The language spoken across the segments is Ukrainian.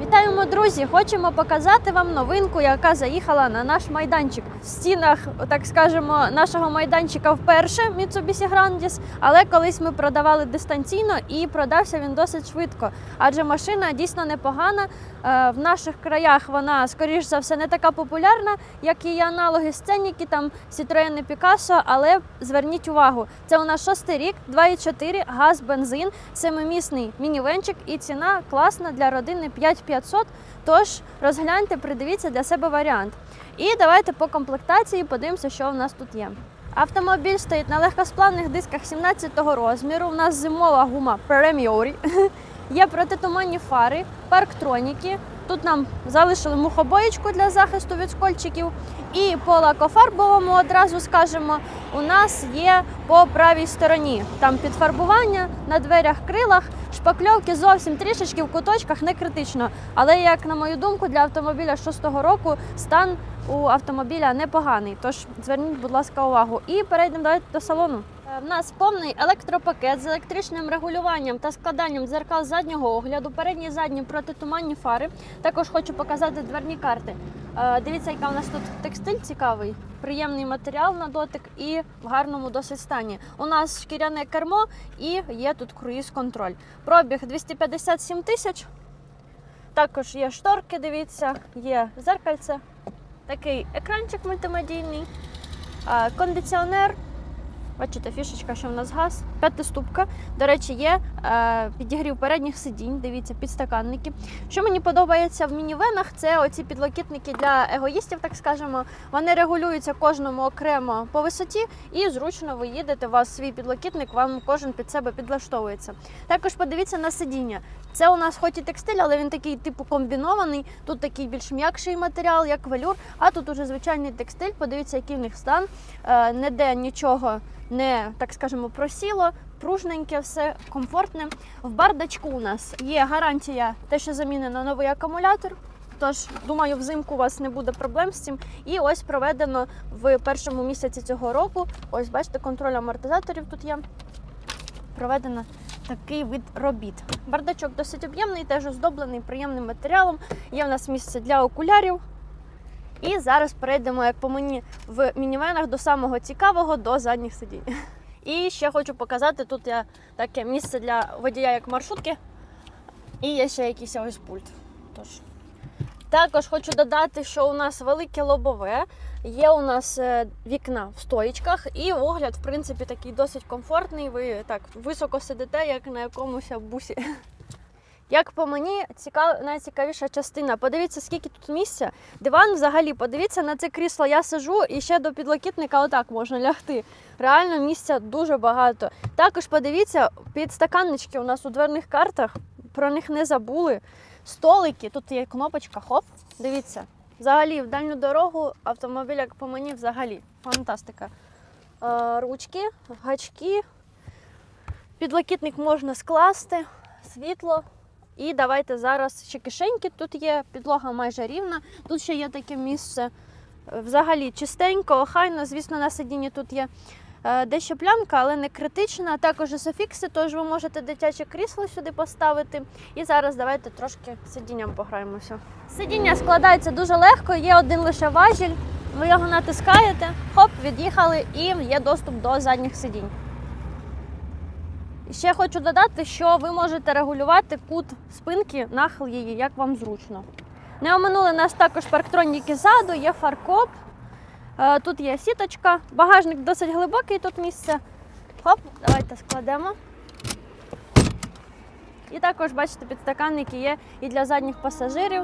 Вітаємо, друзі! Хочемо показати вам новинку, яка заїхала на наш майданчик. В стінах, так скажемо, нашого майданчика вперше Mitsubishi Grandis, але колись ми продавали дистанційно і продався він досить швидко. Адже машина дійсно непогана. Е, В наших краях вона, скоріш за все, не така популярна, як її аналоги сценіки, там Citroen Picasso, але зверніть увагу, це у нас шостий рік, 2,4, газ, бензин, семимісний мінівенчик і ціна класна для родини 5500. Тож розгляньте, придивіться для себе варіант. І давайте по комплектації подивимося, що в нас тут є. Автомобіль стоїть на легкосплавних дисках 17-го розміру. У нас зимова гума Premiori. Є протитуманні фари, парктроніки. Тут нам залишили мухобоєчку для захисту від скольчиків. І по лакофарбовому одразу скажемо, у нас є по правій стороні. Там підфарбування на дверях, крилах, шпакльовки зовсім трішечки в куточках не критично. Але, як на мою думку, для автомобіля 6-го року стан у автомобіля непоганий. Тож зверніть, будь ласка, увагу. І перейдемо давайте до салону. Е, В нас повний електропакет з електричним регулюванням та складанням дзеркал заднього огляду, передні і задні протитуманні фари. Також хочу показати дверні карти. Е, Дивіться, яка у нас тут текстиль цікавий, приємний матеріал на дотик і в гарному досить стані. У нас шкіряне кермо і є тут круїз-контроль. Пробіг 257 тисяч. Також є шторки, дивіться, є зеркальце, такий екранчик мультимедійний, кондиціонер. Бачите, фішечка, що в нас газ, п'ятиступка. До речі, є е, підігрів передніх сидінь, дивіться, підстаканники. Що мені подобається в мінівенах, це оці підлокітники для егоїстів, так скажемо. Вони регулюються кожному окремо по висоті, і зручно ви їдете. У вас свій підлокітник, вам кожен під себе підлаштовується. Також подивіться на сидіння. Це у нас хоч і текстиль, але він такий типу комбінований. Тут такий більш м'якший матеріал, як велюр, а тут уже звичайний текстиль. Подивіться, який в них стан. Е, ніде нічого не так скажемо просіло, пружненьке, все комфортне. В бардачку у нас є гарантія, те, що замінено новий акумулятор. Тож, думаю, взимку у вас не буде проблем з цим. І ось проведено в першому місяці цього року. Ось, бачите, контроль амортизаторів тут є. Проведено такий вид робіт. Бардачок досить об'ємний, теж оздоблений приємним матеріалом. Є в нас місце для окулярів. І зараз перейдемо, як по мені, в мінівенах до самого цікавого, до задніх сидінь. І ще хочу показати, тут є таке місце для водія, як маршрутки. І є ще якийсь ось пульт. Тож. Також хочу додати, що у нас велике лобове, є у нас е, вікна в стоїчках, і огляд, в принципі, такий досить комфортний. Ви так високо сидите, як на якомусь бусі. Як по мені, цікав... найцікавіша частина. Подивіться, скільки тут місця. Диван взагалі, подивіться на це крісло. Я сижу і ще до підлокітника отак можна лягти. Реально місця дуже багато. Також подивіться, підстаканнички у нас у дверних картах, про них не забули. Столики, тут є кнопочка, хоп, дивіться. Взагалі, в дальню дорогу автомобіль, як по мені, взагалі. Фантастика. Е, ручки, гачки. Підлокітник можна скласти, світло. І давайте зараз ще кишеньки. Тут є підлога майже рівна. Тут ще є таке місце е, взагалі чистенько, охайно. Звісно, на сидінні тут є е, дещо плямка, але не критична. Також софікси, тож ви можете дитяче крісло сюди поставити. І зараз давайте трошки сидінням пограємося. Сидіння складається дуже легко, є один лише важіль. Ви його натискаєте, хоп, від'їхали, і є доступ до задніх сидінь. Ще хочу додати, що ви можете регулювати кут спинки, нахил її, як вам зручно. Не оминули нас також парктроніки ззаду, є фаркоп, е, тут є сіточка, багажник досить глибокий тут місце. Хоп, давайте складемо. І також, бачите, підстаканники є і для задніх пасажирів.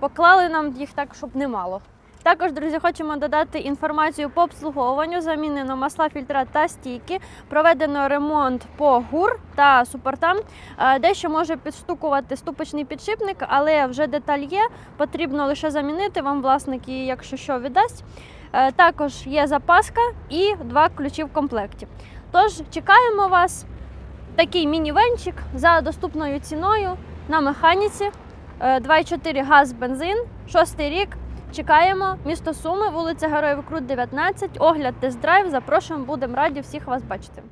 Поклали нам їх так, щоб немало. Також, друзі, хочемо додати інформацію по обслуговуванню. Замінено масла, фільтра та стійки. Проведено ремонт по ГУР та супортам. Е, Дещо може підстукувати ступочний підшипник, але вже деталь є. Потрібно лише замінити. Вам власник її, якщо що, віддасть. Е, Також є запаска і два ключі в комплекті. Тож чекаємо вас. Такий мінівенчик за доступною ціною на механіці. Е, 2,4 газ, бензин, шостий рік. Чекаємо. Місто Суми, вулиця Героїв Крут, 19. Огляд тест-драйв. Запрошуємо, будемо раді всіх вас бачити.